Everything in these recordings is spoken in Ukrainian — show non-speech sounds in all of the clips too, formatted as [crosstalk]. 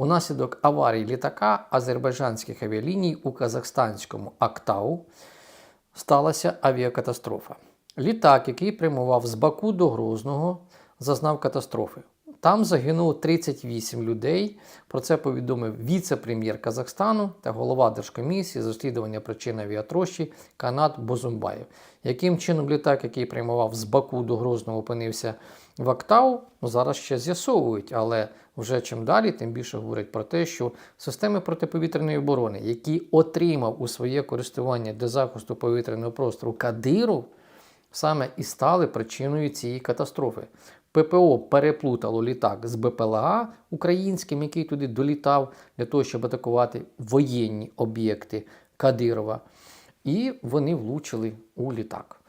Унаслідок аварії літака азербайджанських авіаліній у казахстанському Актау сталася авіакатастрофа. Літак, який прямував з Баку до Грозного, зазнав катастрофи. Там загинуло 38 людей. Про це повідомив віце-прем'єр Казахстану та голова Держкомісії з розслідування причин авіатрощі Канат Бозумбаєв. Яким чином літак, який прямував з Баку до Грозного, опинився в Актау, ну, зараз ще з'ясовують, але вже чим далі, тим більше говорять про те, що системи протиповітряної оборони, які отримав у своє користування для захисту повітряного простору Кадиров, саме і стали причиною цієї катастрофи. ППО переплутало літак з БПЛА українським, який туди долітав для того, щоб атакувати воєнні об'єкти Кадирова, і вони влучили у літак.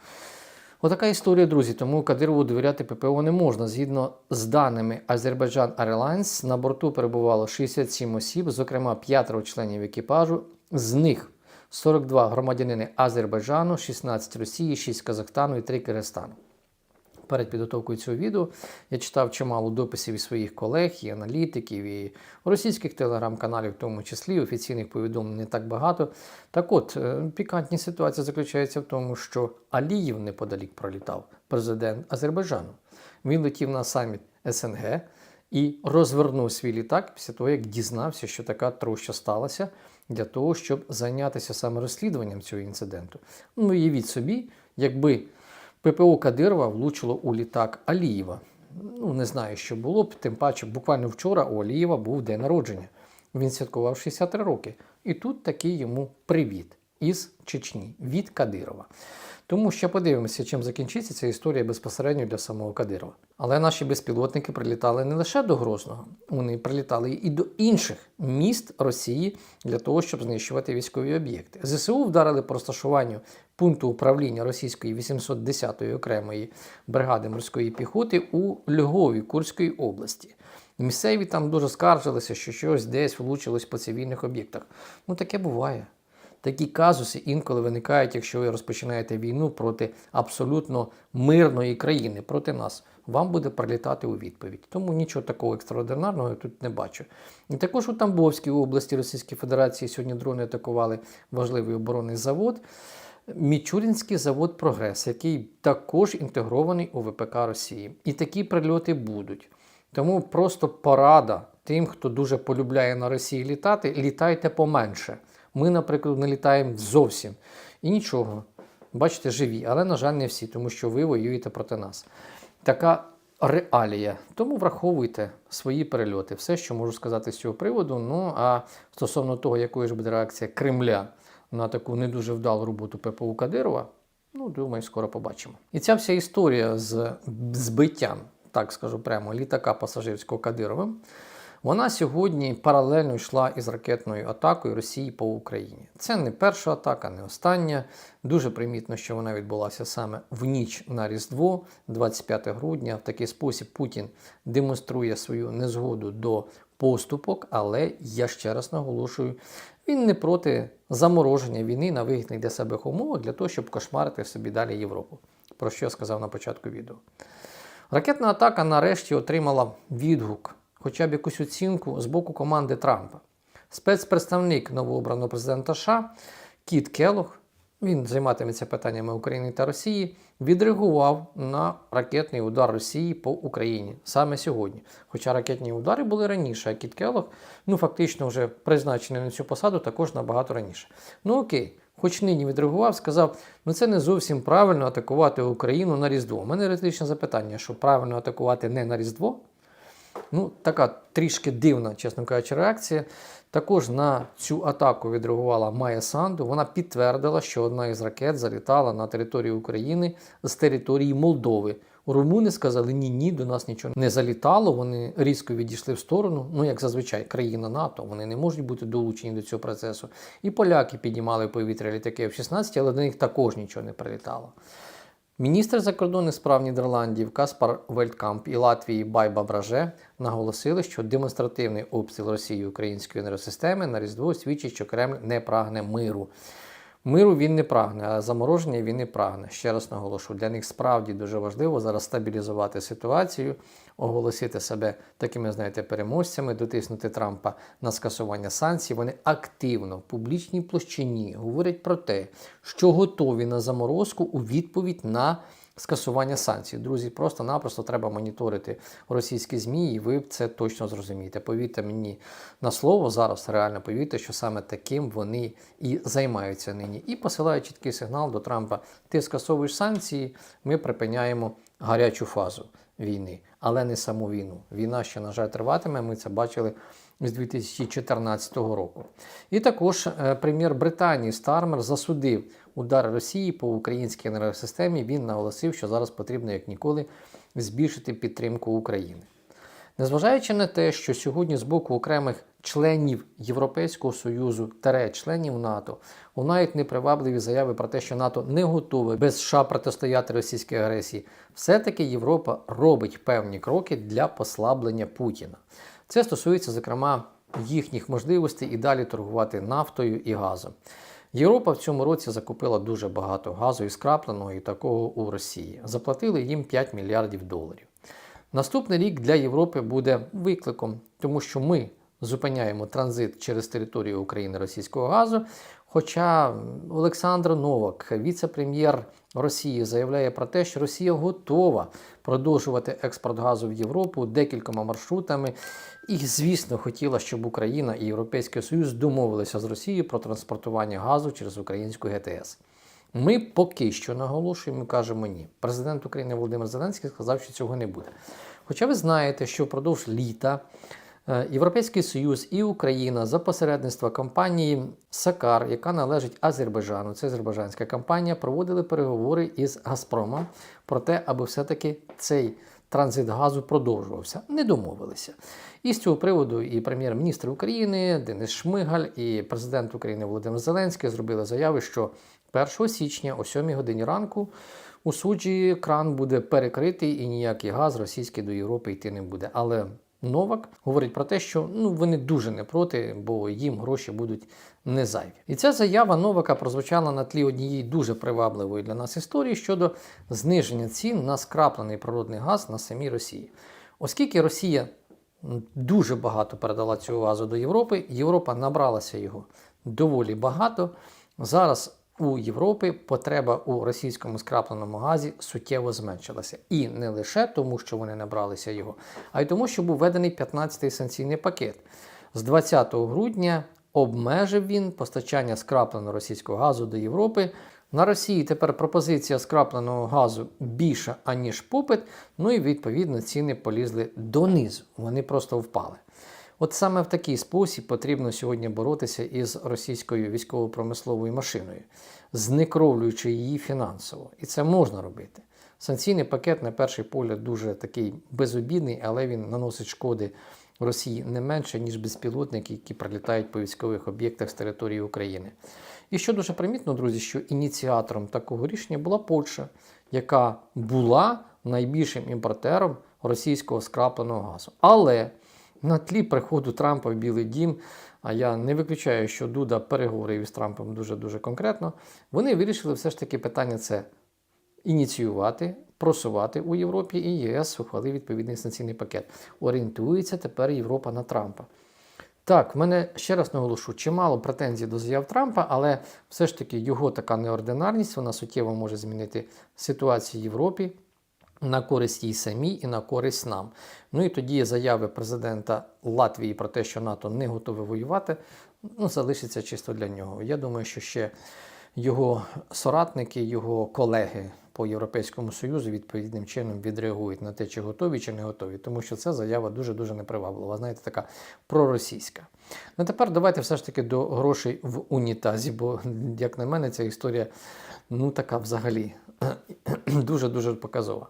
Отака історія, друзі. Тому Кадирову довіряти ППО не можна. Згідно з даними Azerbaijan Airlines, на борту перебувало 67 осіб, зокрема п'ятеро членів екіпажу. З них 42 громадянини Азербайджану, 16 Росії, 6 Казахстану і 3 Киргизстану. Перед підготовкою цього відео я читав чимало дописів від своїх колег, і аналітиків, і російських телеграм-каналів, в тому числі офіційних повідомлень не так багато. Так от, е, пікантні ситуація заключається в тому, що Аліїв неподалік пролітав, президент Азербайджану. Він летів на саміт СНГ і розвернув свій літак після того, як дізнався, що така троща сталася, для того, щоб зайнятися саме розслідуванням цього інциденту. Ну, уявіть собі, якби. ППО Кадирова влучило у літак Алієва. Ну, не знаю, що було б, тим паче, буквально вчора у Алієва був день народження. Він святкував 63 роки. І тут такий йому привіт із Чечні від Кадирова. Тому ще подивимося, чим закінчиться ця історія безпосередньо для самого Кадирова. Але наші безпілотники прилітали не лише до Грозного, вони прилітали і до інших міст Росії для того, щоб знищувати військові об'єкти. ЗСУ вдарили по розташуванню пункту управління російської 810-ї окремої бригади морської піхоти у Львові Курської області. Місцеві там дуже скаржилися, що щось десь влучилось по цивільних об'єктах. Ну таке буває. Такі казуси інколи виникають, якщо ви розпочинаєте війну проти абсолютно мирної країни, проти нас. Вам буде прилітати у відповідь. Тому нічого такого екстраординарного я тут не бачу. І також у Тамбовській області Російської Федерації сьогодні дрони атакували важливий оборонний завод. Мічурінський завод Прогрес, який також інтегрований у ВПК Росії. І такі прильоти будуть. Тому просто порада тим, хто дуже полюбляє на Росії літати, літайте поменше. Ми, наприклад, не літаємо зовсім. І нічого. Бачите, живі, але, на жаль, не всі, тому що ви воюєте проти нас. Така реалія. Тому враховуйте свої перельоти. Все, що можу сказати з цього приводу. Ну а стосовно того, якою ж буде реакція Кремля на таку не дуже вдалу роботу ППУ Кадирова, ну, думаю, скоро побачимо. І ця вся історія з збиттям, так скажу прямо, літака пасажирського Кадировим. Вона сьогодні паралельно йшла із ракетною атакою Росії по Україні. Це не перша атака, не остання. Дуже примітно, що вона відбулася саме в ніч на Різдво, 25 грудня. В такий спосіб Путін демонструє свою незгоду до поступок, але я ще раз наголошую, він не проти замороження війни на вигідних для себе умовах для того, щоб кошмарити собі далі Європу. Про що я сказав на початку відео. Ракетна атака нарешті отримала відгук хоча б якусь оцінку з боку команди Трампа. Спецпредставник новообраного президента США Кіт Келох, він займатиметься питаннями України та Росії, відреагував на ракетний удар Росії по Україні саме сьогодні. Хоча ракетні удари були раніше, а Кіт Келох, ну фактично вже призначений на цю посаду також набагато раніше. Ну окей. Хоч нині відреагував, сказав, ну це не зовсім правильно атакувати Україну на Різдво. У мене риторичне запитання, що правильно атакувати не на Різдво, Ну, така трішки дивна, чесно кажучи, реакція. Також на цю атаку відреагувала Майя Санду. Вона підтвердила, що одна із ракет залітала на територію України з території Молдови. Румуни сказали, ні, ні, до нас нічого не залітало. Вони різко відійшли в сторону. Ну, як зазвичай, країна НАТО, вони не можуть бути долучені до цього процесу. І поляки піднімали повітря літаки в 16, але до них також нічого не прилітало. Міністр закордонних справ Нідерландів Каспар Вельткамп і Латвії Байба Браже наголосили, що демонстративний обстріл Росії української енергосистеми на Різдво свідчить, що Кремль не прагне миру. Миру він не прагне, а замороження він не прагне. Ще раз наголошу, для них справді дуже важливо зараз стабілізувати ситуацію, оголосити себе такими, знаєте, переможцями, дотиснути Трампа на скасування санкцій. Вони активно в публічній площині говорять про те, що готові на заморозку у відповідь на скасування санкцій. Друзі, просто-напросто треба моніторити російські ЗМІ, і ви це точно зрозумієте. Повірте мені на слово зараз, реально повірте, що саме таким вони і займаються нині. І посилають чіткий сигнал до Трампа: ти скасовуєш санкції, ми припиняємо гарячу фазу війни, але не саму війну. Війна ще, на жаль, триватиме. Ми це бачили з 2014 року. І також е, прем'єр Британії Стармер засудив удар Росії по українській енергосистемі. Він наголосив, що зараз потрібно як ніколи збільшити підтримку України. Незважаючи на те, що сьогодні з боку окремих членів Європейського Союзу та членів НАТО лунають непривабливі заяви про те, що НАТО не готове без США протистояти російській агресії, все-таки Європа робить певні кроки для послаблення Путіна. Це стосується, зокрема, їхніх можливостей і далі торгувати нафтою і газом. Європа в цьому році закупила дуже багато газу і скрапленого і такого у Росії. Заплатили їм 5 мільярдів доларів. Наступний рік для Європи буде викликом, тому що ми зупиняємо транзит через територію України російського газу. Хоча Олександр Новак, віце-прем'єр Росії, заявляє про те, що Росія готова продовжувати експорт газу в Європу декількома маршрутами. І, звісно, хотіла, щоб Україна і Європейський Союз домовилися з Росією про транспортування газу через українську ГТС. Ми поки що наголошуємо, кажемо ні. Президент України Володимир Зеленський сказав, що цього не буде. Хоча ви знаєте, що впродовж літа Європейський Союз і Україна за посередництва компанії Сакар, яка належить Азербайджану, це азербайджанська компанія, проводили переговори із Газпромом про те, аби все-таки цей транзит газу продовжувався. Не домовилися. І з цього приводу і прем'єр-міністр України Денис Шмигаль, і президент України Володимир Зеленський зробили заяви, що 1 січня о 7 годині ранку у суджі кран буде перекритий і ніякий газ російський до Європи йти не буде. Але Новак говорить про те, що ну вони дуже не проти, бо їм гроші будуть не зайві. І ця заява Новака прозвучала на тлі однієї дуже привабливої для нас історії щодо зниження цін на скраплений природний газ на самій Росії. Оскільки Росія дуже багато передала цього газу до Європи, Європа набралася його доволі багато. Зараз у Європі потреба у російському скрапленому газі суттєво зменшилася. І не лише тому, що вони набралися його, а й тому, що був введений 15-й санкційний пакет. З 20 грудня обмежив він постачання скрапленого російського газу до Європи. На Росії тепер пропозиція скрапленого газу більша, аніж попит, ну і відповідно ціни полізли донизу. Вони просто впали. От саме в такий спосіб потрібно сьогодні боротися із російською військово-промисловою машиною, знекровлюючи її фінансово. І це можна робити. Санкційний пакет, на перший погляд, дуже такий безобідний, але він наносить шкоди Росії не менше, ніж безпілотники, які прилітають по військових об'єктах з території України. І що дуже примітно, друзі, що ініціатором такого рішення була Польща, яка була найбільшим імпортером російського скрапленого газу. Але на тлі приходу Трампа в Білий Дім, а я не виключаю, що Дуда переговорив із Трампом дуже-дуже конкретно, вони вирішили все ж таки питання це ініціювати, просувати у Європі, і ЄС ухвалив відповідний санкційний пакет. Орієнтується тепер Європа на Трампа. Так, в мене ще раз наголошу, чимало претензій до заяв Трампа, але все ж таки його така неординарність, вона суттєво може змінити ситуацію в Європі на користь їй самій і на користь нам. Ну і тоді заяви президента Латвії про те, що НАТО не готове воювати, ну, залишиться чисто для нього. Я думаю, що ще його соратники, його колеги по Європейському Союзу відповідним чином відреагують на те, чи готові, чи не готові, тому що це заява дуже-дуже неприваблива. Знаєте, така проросійська. Ну тепер давайте все ж таки до грошей в унітазі, бо, як на мене, ця історія ну така взагалі [clears throat] дуже-дуже показова.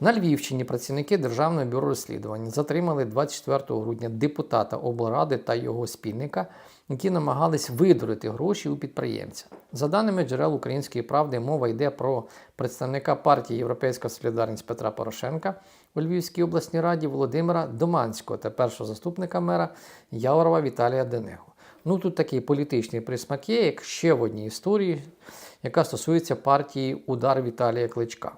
На Львівщині працівники Державного бюро розслідувань затримали 24 грудня депутата облради та його спільника, які намагались видурити гроші у підприємця. За даними джерел Української правди, мова йде про представника партії Європейська Солідарність Петра Порошенка у Львівській обласній раді Володимира Доманського та першого заступника мера Яворова Віталія Денего. Ну тут такий політичний присмак є, як ще в одній історії, яка стосується партії Удар Віталія Кличка.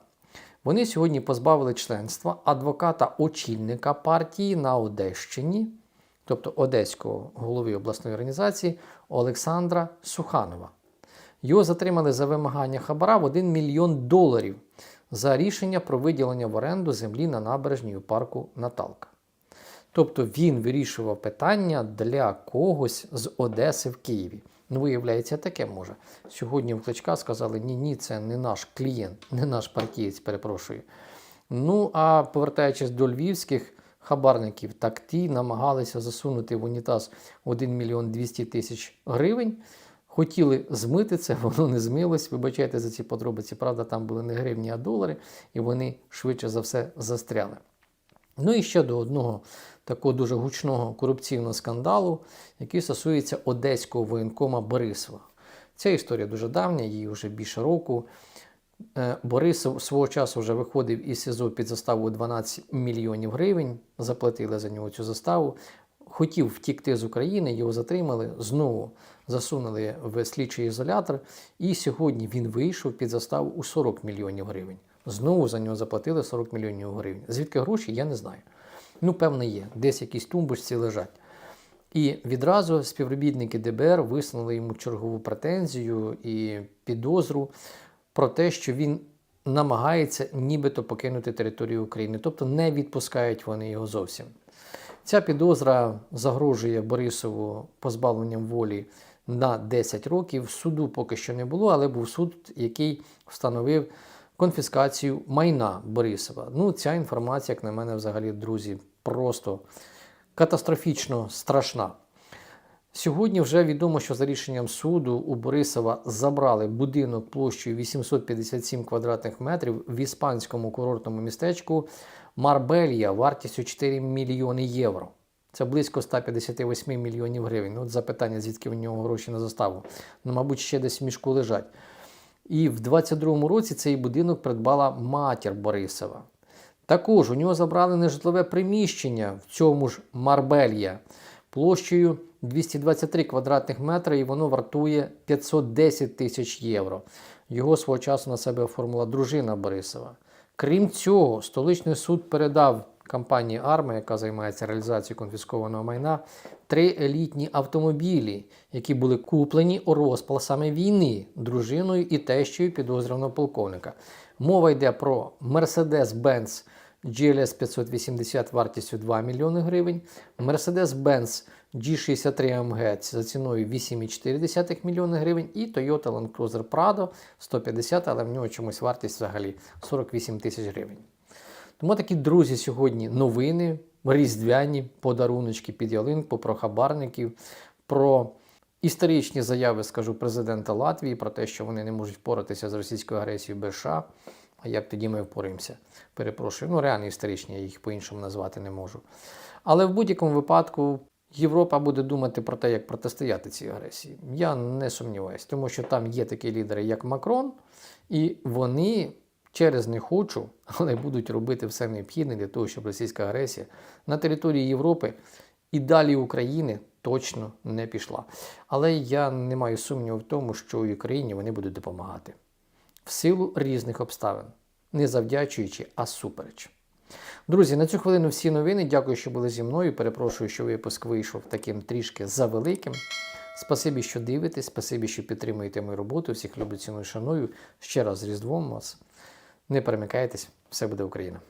Вони сьогодні позбавили членства адвоката очільника партії на Одещині, тобто Одеського голови обласної організації Олександра Суханова. Його затримали за вимагання хабара в 1 мільйон доларів за рішення про виділення в оренду землі на набережній парку Наталка. Тобто він вирішував питання для когось з Одеси в Києві. Ну, виявляється, таке може. Сьогодні в Кличка сказали: ні, ні, це не наш клієнт, не наш партієць, перепрошую. Ну, а повертаючись до львівських хабарників, так ті намагалися засунути в унітаз 1 мільйон 200 тисяч гривень. Хотіли змити це, [laughs] воно не змилось. Вибачайте за ці подробиці. Правда, там були не гривні, а долари, і вони швидше за все застряли. Ну і ще до одного такого дуже гучного корупційного скандалу, який стосується одеського воєнкома Борисова. Ця історія дуже давня, їй вже більше року. Е, Борисов свого часу вже виходив із СІЗО під заставу 12 мільйонів гривень, заплатили за нього цю заставу. Хотів втікти з України, його затримали, знову засунули в слідчий ізолятор, і сьогодні він вийшов під заставу у 40 мільйонів гривень. Знову за нього заплатили 40 мільйонів гривень. Звідки гроші, я не знаю. Ну, певно, є. Десь якісь тумбочці лежать. І відразу співробітники ДБР висунули йому чергову претензію і підозру про те, що він намагається нібито покинути територію України, тобто не відпускають вони його зовсім. Ця підозра загрожує Борисову позбавленням волі на 10 років. Суду поки що не було, але був суд, який встановив конфіскацію майна Борисова. Ну, ця інформація, як на мене, взагалі, друзі, просто катастрофічно страшна. Сьогодні вже відомо, що за рішенням суду у Борисова забрали будинок площею 857 квадратних метрів в іспанському курортному містечку Марбелія вартістю 4 мільйони євро. Це близько 158 мільйонів гривень. Ну, От запитання, звідки в нього гроші на заставу. Ну, мабуть, ще десь в мішку лежать. І в 22-му році цей будинок придбала матір Борисова. Також у нього забрали нежитлове приміщення в цьому ж Марбелья площею 223 квадратних метри, і воно вартує 510 тисяч євро. Його свого часу на себе оформила дружина Борисова. Крім цього, столичний суд передав компанії Арма, яка займається реалізацією конфіскованого майна, три елітні автомобілі, які були куплені у розпал саме війни дружиною і тещою підозрюваного полковника. Мова йде про Mercedes-Benz GLS 580 вартістю 2 мільйони гривень, Mercedes-Benz G63 AMG за ціною 8,4 мільйони гривень і Toyota Land Cruiser Prado 150, але в нього чомусь вартість взагалі 48 тисяч гривень. Тому такі друзі сьогодні новини, різдвяні подаруночки під ялинку про хабарників, про історичні заяви, скажу, президента Латвії про те, що вони не можуть впоратися з російською агресією без США. А як тоді ми впораємося? Перепрошую. Ну, реально історичні, я їх по-іншому назвати не можу. Але в будь-якому випадку Європа буде думати про те, як протистояти цій агресії. Я не сумніваюся, тому що там є такі лідери, як Макрон, і вони через не хочу, [laughs] але будуть робити все необхідне для того, щоб російська агресія на території Європи і далі України точно не пішла. Але я не маю сумніву в тому, що Україні вони будуть допомагати в силу різних обставин, не завдячуючи, а супереч. Друзі, на цю хвилину всі новини. Дякую, що були зі мною. Перепрошую, що випуск вийшов таким трішки завеликим. Спасибі, що дивитесь, спасибі, що підтримуєте мою роботу. Всіх люблю, ціную, шаную. Ще раз з Різдвом вас. Не перемикайтесь, все буде Україна.